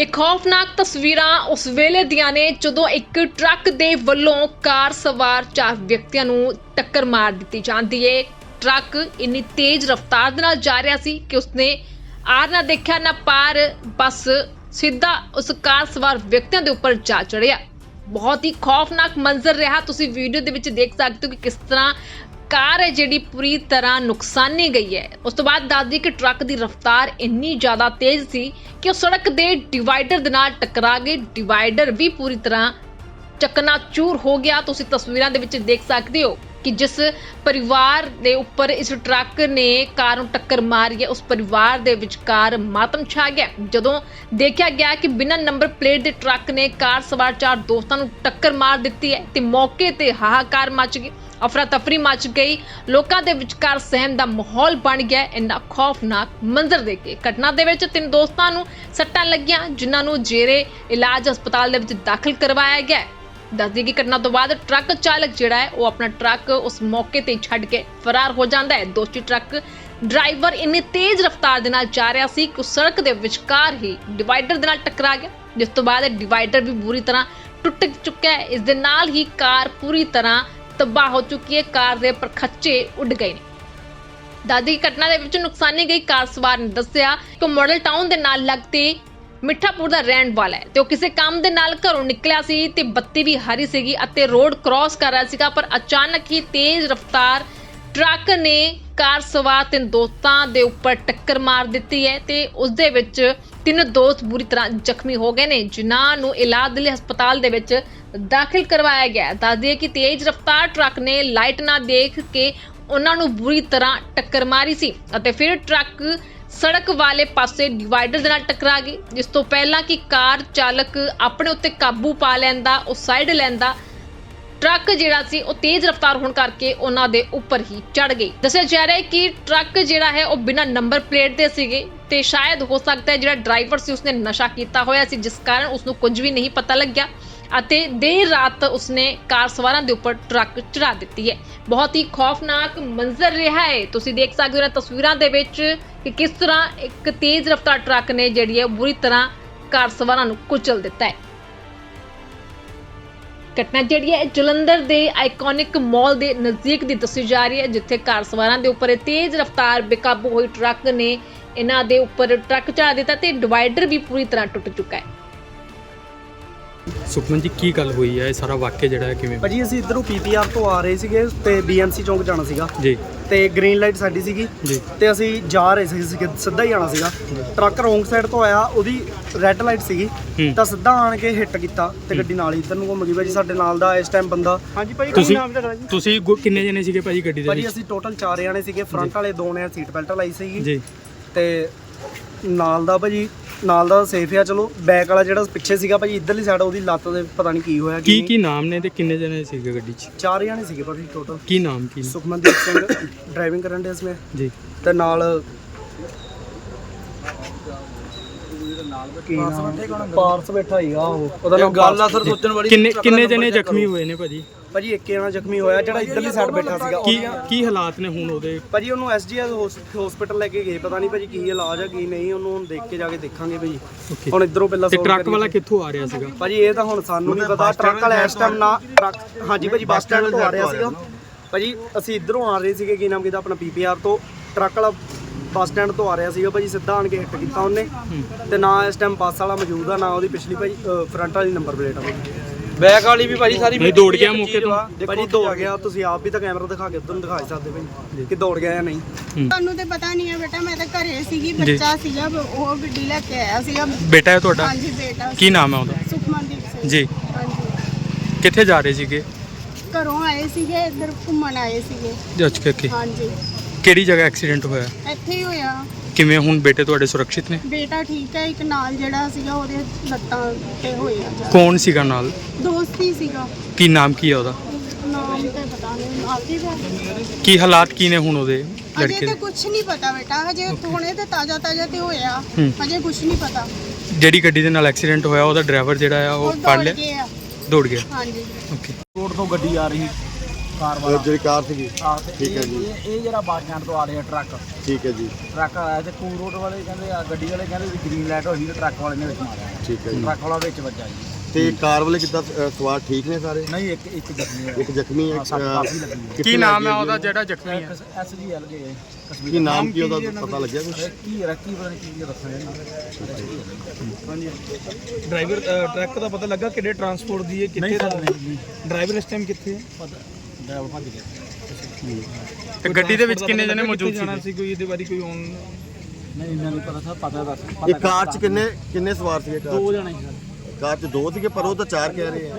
ਇਹ ਖੌਫਨਾਕ ਤਸਵੀਰਾਂ ਉਸ ਵੇਲੇ ਦੀਆਂ ਨੇ ਜਦੋਂ ਇੱਕ ਟਰੱਕ ਦੇ ਵੱਲੋਂ ਕਾਰ ਸਵਾਰ ਚਾਰ ਵਿਅਕਤੀਆਂ ਨੂੰ ਟੱਕਰ ਮਾਰ ਦਿੱਤੀ ਜਾਂਦੀ ਹੈ ਟਰੱਕ ਇੰਨੀ ਤੇਜ਼ ਰਫ਼ਤਾਰ ਦੇ ਨਾਲ ਜਾ ਰਿਹਾ ਸੀ ਕਿ ਉਸਨੇ ਆਰ ਨਾ ਦੇਖਿਆ, ਨਾ ਪਾਰ, ਬਸ ਸਿੱਧਾ ਉਸ ਕਾਰ ਸਵਾਰ ਵਿਅਕਤੀਆਂ ਦੇ ਉੱਪਰ ਜਾ ਚੜਿਆ ਬਹੁਤ ਹੀ ਖੌਫਨਾਕ ਮੰਜ਼ਰ ਰਿਹਾ। ਤੁਸੀਂ ਵੀਡੀਓ ਦੇ ਵਿੱਚ ਦੇਖ ਸਕਦੇ ਹੋ ਕਿ ਕਿਸ ਤਰ੍ਹਾਂ ਕਾਰ ਹੈ ਜਿਹੜੀ ਪੂਰੀ ਤਰ੍ਹਾਂ ਨੁਕਸਾਨੀ ਗਈ ਹੈ। ਉਸ ਤੋਂ ਬਾਅਦ ਦੱਸਦੀ ਕਿ ਟਰੱਕ ਦੀ ਰਫ਼ਤਾਰ ਇੰਨੀ ਜ਼ਿਆਦਾ ਤੇਜ਼ ਸੀ ਕਿ ਉਹ ਸੜਕ ਦੇ ਡਿਵਾਈਡਰ ਦੇ ਨਾਲ ਟਕਰਾ ਗਈ ਡਿਵਾਈਡਰ ਵੀ ਪੂਰੀ ਤਰ੍ਹਾਂ ਚਕਨਾਚੂਰ ਹੋ ਗਿਆ। ਤੁਸੀਂ ਤਸਵੀਰਾਂ ਦੇ ਵਿੱਚ ਦੇਖ ਸਕਦੇ ਹੋ ਕਿ ਜਿਸ ਪਰਿਵਾਰ ਦੇ ਉੱਪਰ ਇਸ ਟਰੱਕ ਨੇ ਕਾਰ ਨੂੰ ਟੱਕਰ ਮਾਰੀ ਹੈ, ਉਸ ਪਰਿਵਾਰ ਦੇ ਵਿਚਕਾਰ ਮਾਤਮ ਛਾ ਗਿਆ ਜਦੋਂ ਦੇਖਿਆ ਗਿਆ ਕਿ ਬਿਨਾਂ ਨੰਬਰ ਪਲੇਟ ਦੇ ਟਰੱਕ ਨੇ ਕਾਰ ਸਵਾਰ ਚਾਰ ਦੋਸਤਾਂ ਨੂੰ ਟੱਕਰ ਮਾਰ ਦਿੱਤੀ ਹੈ, ਤੇ ਮੌਕੇ ਤੇ ਹਾਹਾਕਾਰ ਮਚ ਗਈ ਅਫਰਾ ਤਫਰੀ ਮਚ ਗਈ। ਲੋਕਾਂ ਦੇ ਵਿਚਕਾਰ ਸਹਿਮ ਦਾ ਮਾਹੌਲ ਬਣ ਗਿਆ ਇੰਨਾ ਖੌਫਨਾਕ ਮੰਜ਼ਰ ਦੇਖ ਕੇ ਘਟਨਾ ਦੇ ਵਿੱਚ ਤਿੰਨ ਦੋਸਤਾਂ ਨੂੰ ਸੱਟਾਂ ਲੱਗੀਆਂ, ਜਿਨ੍ਹਾਂ ਨੂੰ ਜੇਰੇ ਇਲਾਜ ਹਸਪਤਾਲ ਦੇ ਵਿੱਚ ਦਾਖਲ ਕਰਵਾਇਆ ਗਿਆ ਦੱਸਦੀ ਕਿ ਘਟਨਾ ਤੋਂ ਬਾਅਦ ਟਰੱਕ ਚਾਲਕ ਜਿਹੜਾ ਹੈ, ਉਹ ਆਪਣਾ ਟਰੱਕ ਉਸ ਮੌਕੇ ਤੇ ਛੱਡ ਕੇ ਫਰਾਰ ਹੋ ਜਾਂਦਾ ਹੈ। ਦੋਸ਼ੀ ਟਰੱਕ ਡਰਾਈਵਰ ਇੰਨੀ ਤੇਜ਼ ਰਫ਼ਤਾਰ ਦੇ ਨਾਲ ਜਾ ਰਿਹਾ ਸੀ ਕਿ ਸੜਕ ਦੇ ਵਿਚਕਾਰ ਹੀ ਡਿਵਾਈਡਰ ਦੇ ਨਾਲ ਟਕਰਾ ਗਿਆ, ਜਿਸ ਤੋਂ ਬਾਅਦ ਡਿਵਾਈਡਰ ਵੀ ਬੁਰੀ ਤਰ੍ਹਾਂ ਟੁੱਟ ਚੁੱਕਿਆ ਹੈ। ਇਸ ਦੇ ਨਾਲ ਹੀ ਕਾਰ ਪੂਰੀ ਤਰ੍ਹਾਂ ਤਬਾਹ ਹੋ ਚੁੱਕੀ ਹੈ, ਕਾਰ ਦੇ ਪਰਖੱਚੇ ਉੱਡ ਗਏ ਨੇ। ਦਾਦੀ ਦੀ ਘਟਨਾ ਦੇ ਵਿੱਚ ਨੁਕਸਾਨੀ ਗਈ ਕਾਰ ਸਵਾਰ ਨੇ ਦੱਸਿਆ ਕਿ ਉਹ ਮਾਡਲ ਟਾਊਨ ਦੇ ਨਾਲ ਲੱਗਦੇ ਮਿੱਠਾਪੁਰ ਦਾ ਰਹਿਣ ਵਾਲਾ ਹੈ। ਤੇ ਉਹ ਕਿਸੇ ਕੰਮ ਦੇ ਨਾਲ ਘਰੋਂ ਨਿਕਲਿਆ ਸੀ ਤੇ ਬੱਤੀ ਵੀ ਹਰੀ ਸੀਗੀ ਅਤੇ ਰੋਡ ਕ੍ਰਾਸ ਕਰ ਰਿਹਾ ਸੀਗਾ, ਪਰ ਅਚਾਨਕ ਹੀ ਤੇਜ਼ ਰਫ਼ਤਾਰ ਟਰੱਕ ਨੇ ਕਾਰ ਸਵਾਰ ਤਿੰਨ ਦੋਸਤਾਂ ਦੇ ਉੱਪਰ ਟੱਕਰ ਮਾਰ ਦਿੱਤੀ ਹੈ ਤੇ ਉਸ ਦੇ ਵਿੱਚ ਤਿੰਨ ਦੋਸਤ ਬੁਰੀ ਤਰ੍ਹਾਂ ਜ਼ਖਮੀ ਹੋ ਗਏ ਨੇ, ਜਿਨ੍ਹਾਂ ਨੂੰ ਇਲਾਜ ਲਈ ਹਸਪਤਾਲ ਦੇ ਵਿੱਚ ਦਾਖਲ ਕਰਵਾਇਆ ਗਿਆ ਹੈ। ਦੱਸ ਦਈਏ ਕਿ ਤੇਜ਼ ਰਫ਼ਤਾਰ ਟਰੱਕ ਨੇ ਲਾਈਟ ਨਾ ਦੇਖ ਕੇ ਉਹਨਾਂ ਨੂੰ ਬੁਰੀ ਤਰ੍ਹਾਂ ਟੱਕਰ ਮਾਰੀ ਸੀ ਅਤੇ ਫਿਰ ਟਰੱਕ ਸੜਕ ਵਾਲੇ ਪਾਸੇ ਡਿਵਾਈਡਰ ਦੇ ਨਾਲ ਟਕਰਾ ਗਈ, ਜਿਸ ਤੋਂ ਪਹਿਲਾਂ ਕਿ ਕਾਰ ਚਾਲਕ ਆਪਣੇ ਉੱਤੇ ਕਾਬੂ ਪਾ ਲੈਂਦਾ, ਉਹ ਸਾਈਡ ਲੈਂਦਾ। ਟਰੱਕ ਜਿਹੜਾ ਸੀ, ਉਹ ਤੇਜ਼ ਰਫ਼ਤਾਰ ਹੋਣ ਕਰਕੇ ਉਹਨਾਂ ਦੇ ਉੱਪਰ ਹੀ ਚੜ ਗਈ। ਦੱਸਿਆ ਜਾ ਰਿਹਾ ਹੈ ਕਿ ਟਰੱਕ ਜਿਹੜਾ ਹੈ, ਉਹ ਬਿਨਾਂ ਨੰਬਰ ਪਲੇਟ ਦੇ ਸੀਗੇ ਤੇ ਸ਼ਾਇਦ ਹੋ ਸਕਦਾ ਹੈ ਜਿਹੜਾ ਡਰਾਈਵਰ ਸੀ, ਉਸਨੇ ਨਸ਼ਾ ਕੀਤਾ ਹੋਇਆ ਸੀ, ਜਿਸ ਕਾਰਨ ਉਸ ਨੂੰ ਕੁਝ ਵੀ ਨਹੀਂ ਪਤਾ ਲੱਗਿਆ। ਅਤੇ ਦੇਰ ਰਾਤ ਉਸਨੇ ਕਾਰ ਸਵਾਰਾਂ ਦੇ ਉੱਪਰ ਟਰੱਕ ਚੜਾ ਦਿੱਤੀ ਹੈ। ਬਹੁਤ ਹੀ ਖੌਫਨਾਕ ਮੰਜ਼ਰ ਰਿਹਾ ਹੈ। ਤੁਸੀਂ ਦੇਖ ਸਕਦੇ ਹੋ ਇਹਨਾਂ ਤਸਵੀਰਾਂ ਦੇ ਵਿੱਚ ਕਿ ਕਿਸ ਤਰ੍ਹਾਂ ਇੱਕ ਤੇਜ਼ ਰਫ਼ਤਾਰ ਟਰੱਕ ਨੇ ਜਿਹੜੀ ਹੈ ਬੁਰੀ ਤਰ੍ਹਾਂ ਕਾਰ ਸਵਾਰਾਂ ਨੂੰ ਕੁਚਲ ਦਿੱਤਾ ਹੈ। ਘਟਨਾ ਜਿਹੜੀ ਹੈ ਜਲੰਧਰ ਦੇ ਆਈਕੋਨਿਕ ਮਾਲ ਦੇ ਨਜ਼ਦੀਕ ਦੀ ਦੱਸੀ ਜਾ ਰਹੀ ਹੈ, ਜਿੱਥੇ ਕਾਰ ਸਵਾਰਾਂ ਦੇ ਉੱਪਰ ਤੇਜ਼ ਰਫ਼ਤਾਰ ਬੇਕਾਬੂ ਹੋਈ ਟਰੱਕ ਨੇ ਇਹਨਾਂ ਦੇ ਉੱਪਰ ਟਰੱਕ ਚੜਾ ਦਿੱਤਾ ਤੇ ਡਿਵਾਈਡਰ ਵੀ ਪੂਰੀ ਤਰ੍ਹਾਂ ਟੁੱਟ ਚੁੱਕਾ ਹੈ। ਸੁਖਮਨ ਜੀ ਕੀ ਗੱਲ ਹੋਈ ਹੈ? ਇਹ ਸਾਰਾ ਵਾਕਿਆ ਜਿਹੜਾ ਹੈ ਕਿਵੇਂ ਭਾਜੀ ਅਸੀਂ ਇਧਰੋਂ ਪੀਪੀਆਰ ਤੋਂ ਆ ਰਹੇ ਸੀਗੇ ਤੇ ਬੀਐਮਸੀ ਚੌਂਕ ਜਾਣਾ ਸੀਗਾ। ਜੀ। ਤੇ ਗ੍ਰੀਨ ਲਾਈਟ ਸਾਡੀ ਸੀਗੀ। ਜੀ। ਤੇ ਅਸੀਂ ਜਾ ਰਹੇ ਸੀ ਸਿੱਧਾ- ਸਿੱਧਾ ਹੀ ਜਾਣਾ ਸੀਗਾ। ਟਰੱਕ ਰੋਂਗ ਸਾਈਡ ਤੋਂ ਆਇਆ ਉਹਦੀ ਰੈੱਡ ਲਾਈਟ ਸੀਗੀ। ਹੂੰ। ਤਾਂ ਸਿੱਧਾ ਆਣ ਕੇ ਹਿੱਟ ਕੀਤਾ ਤੇ ਗੱਡੀ ਨਾਲ ਹੀ ਇੱਧਰ ਨੂੰ ਘੁੰਮ ਗਈ। ਭਾਜੀ ਸਾਡੇ ਨਾਲ ਦਾ ਇਸ ਟਾਈਮ ਬੰਦਾ ਹਾਂਜੀ ਭਾਜੀ ਕੀ ਤੁਸੀਂ ਨਾਮ ਤੁਹਾਡਾ ਜੀ। ਤੁਸੀਂ ਗੁ- ਕਿੰਨੇ ਜਣੇ ਸੀਗੇ ਭਾਜੀ ਗੱਡੀ ਦੇ ਭਾਜੀ ਵਿੱਚ? ਅਸੀਂ ਟੋਟਲ 4 ਜਾਣੇ ਸੀਗੇ। ਫਰੰਟ ਵਾਲੇ ਦੋ ਨੇ ਸੀਟ ਬੈਲਟ ਲਾਈ ਸੀਗੀ। ਜੀ। ਤੇ ਨਾਲ ਦਾ ਭਾਜੀ ਨਾਲ ਦਾ ਸੇਫ ਆ ਚਲੋ ਬੈਕ ਵਾਲਾ ਜਿਹੜਾ ਪਿੱਛੇ ਸੀਗਾ ਭਾਜੀ ਇੱਧਰਲੀ ਸਾਈਡ ਉਹਦੀ ਲੱਤ ਦੇ ਪਤਾ ਨਹੀਂ ਕੀ ਹੋਇਆ ਕੀ। ਕੀ ਨਾਮ ਨੇ ਤੇ ਕਿੰਨੇ ਜਣੇ ਸੀਗੇ ਗੱਡੀ 'ਚ ਚਾਰ ਜਾਣੇ ਸੀਗੇ ਭਾਜੀ ਟੋਟਲ ਕੀ ਨਾਮ ਕੀ? ਸੁਖਮਨਦੀਪ ਸਿੰਘ ਡਰਾਈਵਿੰਗ ਕਰਨ ਦੇ ਇਸਮੇ ਜੀ ਤੇ ਨਾਲ ਕੀ ਨਾਮ ਪਾਰਸ ਬੈਠਾ ਹੀਗਾ ਉਹ। ਉਹਦਾ ਨਾਮ ਗੱਲ ਆ ਸਰ ਸੋਚਣ ਵਾਲੀ ਕਿੰਨੇ ਕਿੰਨੇ ਜਣੇ ਜ਼ਖਮੀ ਹੋਏ ਨੇ ਭਾਜੀ? ਭਾਜੀ ਇੱਕ ਜਣਾ ਜ਼ਖਮੀ ਹੋਇਆ ਜਿਹੜਾ ਇੱਧਰਲੀ ਸਾਈਡ ਬੈਠਾ ਸੀਗਾ। ਕੀ ਕੀ ਹਾਲਾਤ ਨੇ ਹੁਣ ਉਹਦੇ? ਭਾਜੀ ਉਹਨੂੰ ਐਸਜੀਐਸ ਹਸਪੀਟਲ ਲੈ ਕੇ ਗਏ ਪਤਾ ਨਹੀਂ ਭਾਜੀ ਕੀ ਇਲਾਜ ਆ ਕੀ ਨਹੀਂ ਉਹਨੂੰ ਹੁਣ ਦੇਖ ਕੇ ਜਾ ਕੇ ਦੇਖਾਂਗੇ ਭਾਜੀ। ਹੁਣ ਇਧਰੋਂ ਪਹਿਲਾਂ ਤੇ ਟਰੱਕ। ਵਾਲਾ ਕਿੱਥੋਂ ਆ ਰਿਹਾ ਸੀਗਾ? ਭਾਜੀ ਇਹ ਤਾਂ ਹੁਣ ਸਾਨੂੰ ਨਹੀਂ ਪਤਾ ਟਰੱਕ ਵਾਲਾ ਇਸ ਟਾਈਮ ਨਾ ਟਰੱਕ ਹਾਂਜੀ ਭਾਜੀ ਬੱਸ ਸਟੈਂਡ ਤੋਂ ਆ ਰਿਹਾ ਸੀਗਾ। ਭਾਜੀ ਅਸੀਂ ਇਧਰੋਂ ਆ ਰਹੇ ਸੀਗੇ ਕੀ ਨਾਮ ਕਿਦਾ ਆਪਣਾ ਪੀਪੀਆਰ ਤੋਂ। ਟਰੱਕ ਵਾਲਾ ਬੱਸ ਸਟੈਂਡ ਤੋਂ ਆ ਰਿਹਾ ਸੀਗਾ ਭਾਜੀ ਸਿੱਧਾ ਆਣ ਕੇ ਹਿੱਟ ਕੀਤਾ ਉਹਨੇ। ਤੇ ਨਾ ਇਸ ਟਾਈਮ ਬੱਸ ਵਾਲਾ ਮੌਜੂਦ ਆ ਨਾ ਉਹਦੀ ਪਿਛਲੀ ਭਾਜੀ ਫਰੰਟ ਵਾਲੀ ਨੰਬਰ ਪਲੇਟ ਆ ਭਾਜੀ। ਬੈਕ ਵਾਲੀ ਵੀ ਭਾਜੀ ਸਾਰੀ ਨਹੀਂ ਦੌੜ ਗਿਆ ਮੌਕੇ ਤੋਂ। ਭਾਜੀ ਦੌੜ ਗਿਆ ਤੁਸੀਂ ਆਪ ਵੀ ਤਾਂ ਕੈਮਰਾ ਦਿਖਾ ਕੇ ਉਧਰ ਨੂੰ ਦਿਖਾ ਸਕਦੇ ਭਾਜੀ ਕਿ ਦੌੜ ਗਿਆ ਜਾਂ ਨਹੀਂ। ਤੁਹਾਨੂੰ ਤੇ ਪਤਾ ਨਹੀਂ ਹੈ ਬੇਟਾ ਮੈਂ ਤਾਂ ਘਰੇ ਸੀਗੀ ਬੱਚਾ ਸੀਗਾ ਉਹ ਗੱਡੀ ਲੈ ਕੇ ਆਇਆ ਸੀਗਾ। ਬੇਟਾ ਹੈ ਤੁਹਾਡਾ? ਹਾਂਜੀ ਬੇਟਾ ਕੀ ਨਾਮ ਹੈ ਉਹਦਾ? ਸੁਖਮਨਦੀਪ ਸਿੰਘ। ਜੀ। ਹਾਂਜੀ। ਕਿੱਥੇ ਜਾ ਰਹੇ ਸੀਗੇ? ਘਰੋਂ ਆਏ ਸੀਗੇ ਇੱਧਰ ਘੁੰਮਣ ਆਏ ਸੀਗੇ। ਜੱਜ ਕੇ ਹਾਂਜੀ। ਕਿਹੜੀ ਜਗ੍ਹਾ ਐਕਸੀਡੈਂਟ ਹੋਇਆ? ਇੱਥੇ ਹੀ ਹੋਇਆ। ਕਿਵੇਂ ਹੁਣ ਬੇਟੇ ਤੁਹਾਡੇ ਸੁਰੱਖਿਤ ਨੇ? ਬੇਟਾ ਠੀਕ ਹੈ ਇੱਕ ਨਾਲ ਜਿਹੜਾ ਸੀਗਾ ਉਹਦੇ ਲੱਤਾਂ ਤੇ ਹੋਇਆ। ਜਾ ਕੌਣ ਸੀਗਾ ਨਾਲ? ਦੋਸਤੀ ਸੀਗਾ। ਕੀ ਨਾਮ ਕੀ ਹੈ ਉਹਦਾ? ਨਾਮ ਤੇ ਪਤਾ ਨਹੀਂ ਆਤੀ ਦਾ। ਕੀ ਹਾਲਾਤ ਕੀ ਨੇ ਹੁਣ ਉਹਦੇ ਅਜੇ ਲੜਕੇ ਤਾਂ ਦੇ? ਕੁਝ ਨਹੀਂ ਪਤਾ ਬੇਟਾ ਹਜੇ ਹੁਣੇ ਤੇ ਤਾਜ਼ਾ ਤਾਜ਼ਾ ਤੇ ਹੋਇਆ ਹੂੰ। ਹਜੇ ਕੁਝ ਨਹੀਂ ਪਤਾ। ਜਿਹੜੀ ਗੱਡੀ ਦੇ ਨਾਲ ਐਕਸੀਡੈਂਟ ਹੋਇਆ ਉਹਦਾ ਡਰਾਈਵਰ ਜਿਹੜਾ ਆ ਉਹ ਉਹ ਫੜ ਦੌੜ ਲਿਆ ਦੌੜ ਗਿਆ? ਹਾਂਜੀ। ਓਕੇ ਰੋਡ ਤੋਂ ਗੱਡੀ ਆ ਰਹੀ। ਕਾਰ ਵਾਲਾ। ਜਿਹੜੀ ਕਾਰ ਸੀਗੀ। ਆਹ ਤੇ ਠੀਕ ਹੈ ਇਹ- ਜੀ। ਇਹ ਇਹ ਜਿਹੜਾ ਸਟੈਂਡ ਤੋਂ ਆ ਰਿਹਾ ਟਰੱਕ। ਠੀਕ ਹੈ ਜੀ। ਟਰੱਕ ਆਇਆ ਤੇ ਕੂ ਰੋਡ ਵਾਲੇ ਕਹਿੰਦੇ ਆ ਗੱਡੀ ਵਾਲੇ ਕਹਿੰਦੇ ਵੀ ਗ੍ਰੀਨ ਲਾਈਟ ਹੋਈ ਤੇ ਟਰੱਕ ਵਾਲੇ ਨੇ ਵਿੱਚ ਮਾਰਿਆ। ਠੀਕ ਹੈ ਜੀ। ਟਰੱਕ ਵਾਲਾ ਵਿੱਚ ਵੱਜਾ ਜੀ। ਤੇ ਕਾਰ ਵਾਲੇ ਕਿੱਦਾਂ ਸਵਾਰ ਠੀਕ ਨੇ ਸਾਰੇ? ਨਹੀਂ ਇੱਕ ਇੱਕ ਜ਼ਖਮੀ ਇੱਕ ਜ਼ਖਮੀ ਹੈ ਹਾਂ, ਸੱਟ ਕਾਫੀ ਲੱਗੀ ਹੈ। ਕੀ ਨਾਮ ਹੈ ਉਹਦਾ ਜੀ? ਜਿਹੜਾ ਜ਼ਖਮੀ ਹੈ? ਐਸਜੀਐਲ ਦੇ ਕਸ਼ਮੀਰ। ਕੀ ਨਾਮ ਕੀ ਉਹਦਾ ਪਤਾ ਲੱਗਿਆ ਕੁਝ ਕੀ ਰੱਖੀ ਪਤਾ ਨਹੀਂ ਕੀ ਦੱਸਣਾ ਡਰਾਈਵਰ ਟਰੱਕ ਦਾ ਪਤਾ ਲੱਗਾ ਕਿਹੜੇ ਟਰਾਂਸਪੋਰਟ ਦੀ ਹੈ ਕਿੱਥੇ ਦਾ ਡਰਾਈਵਰ ਇਸ ਟਾਈਮ ਕਿੱਥੇ ਹੈ? ਪਤਾ ਡਰਾਈਵਰ ਭੱਜ ਗਿਆ। ਤੇ ਗੱਡੀ ਦੇ ਵਿੱਚ ਕਿੰਨੇ ਜਣੇ ਮੌਜੂਦ ਕਿੱਥੇ ਜਾਣਾ ਸੀ ਸੀ ਕੋਈ? ਇਹਦੇ ਬਾਰੇ ਕੋਈ ਔਨ ਨਹੀਂ ਇਹਨਾਂ ਨੂੰ ਪਤਾ ਸਰ ਪਤਾ ਦੱਸ ਇਹ ਕਾਰ 'ਚ ਕਿੰਨੇ ਕਿੰਨੇ ਸਵਾਰ ਸੀਗੇ ਕਾਰ ਦੋ? ਜਣੇ ਸੀ ਸਰ। ਕਾਰ 'ਚ ਦੋ ਸੀਗੇ ਪਰ ਉਹ ਤਾਂ ਚਾਰ ਕਹਿ ਰਹੇ ਆ।